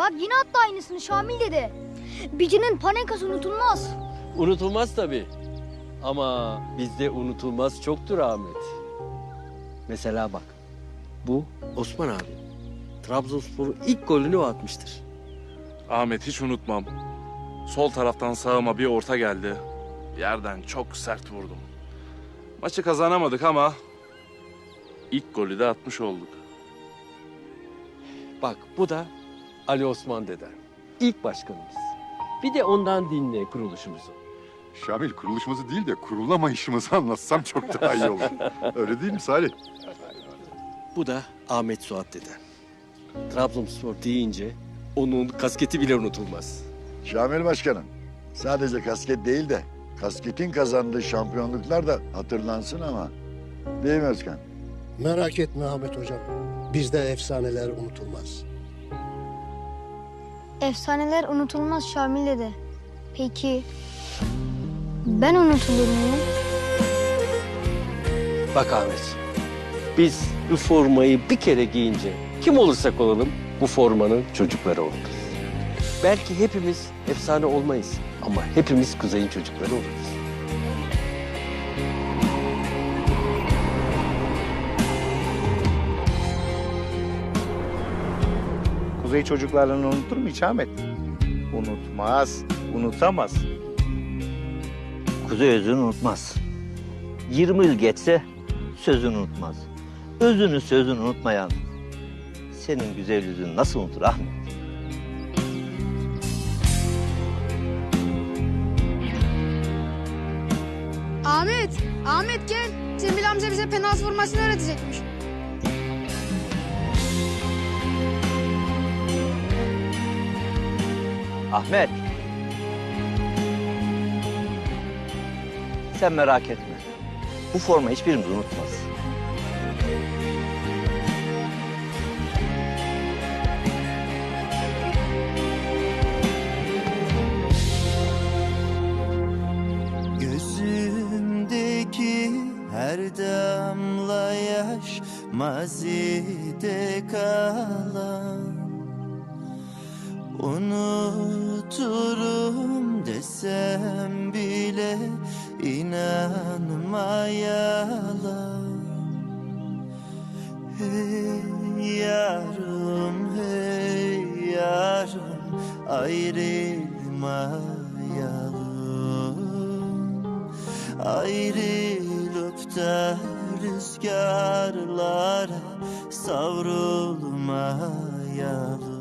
Bak yine attı aynısını Şamil dede. Bicinin panenkası unutulmaz. Unutulmaz tabii. Ama bizde unutulmaz çoktur Ahmet. Mesela bak. Bu Osman abi. Trabzonspor'un ilk golünü o atmıştır. Ahmet hiç unutmam. Sol taraftan sağıma bir orta geldi. Yerden çok sert vurdum. Maçı kazanamadık ama ilk golü de atmış olduk. Bak bu da Ali Osman deden. İlk başkanımız. Bir de ondan dinle kuruluşumuzu. Şamil kuruluşumuzu değil de kurulamayışımızı anlatsam çok daha iyi olur. Öyle değil mi Salih? Bu da Ahmet Suat deden. Trabzonspor deyince onun kasketi bile unutulmaz. Şamil Başkanım, sadece kasket değil de kasketin kazandığı şampiyonluklar da hatırlansın ama. Değil mi Özkan? Merak etme Ahmet Hocam. Bizde efsaneler unutulmaz. Efsaneler unutulmaz Şamil dede. Peki ben unutulur muyum? Bak Ahmet, biz bu formayı bir kere giyince kim olursak olalım bu formanın çocukları oluruz. Belki hepimiz efsane olmayız ama hepimiz kuzeyin çocukları oluruz. Kuzey çocuklarını unutur mu hiç Ahmet? Unutmaz, unutamaz. Kuzey özünü unutmaz. 20 yıl geçse sözünü unutmaz. Özünü sözünü unutmayan senin güzel yüzünü nasıl unutur Ahmet? Ahmet, Ahmet gel. Cemil amca bize penaltı vurmasını öğretecekmiş. Ahmet. Sen merak etme. Bu forma hiçbirimiz unutmaz. Gözümdeki her damla yaş mazide kalan Unuturum desem bile inanma yalan Hey yarım hey yarım ayrılmayalım. Ayrılıp da rüzgarlara savrulmayalım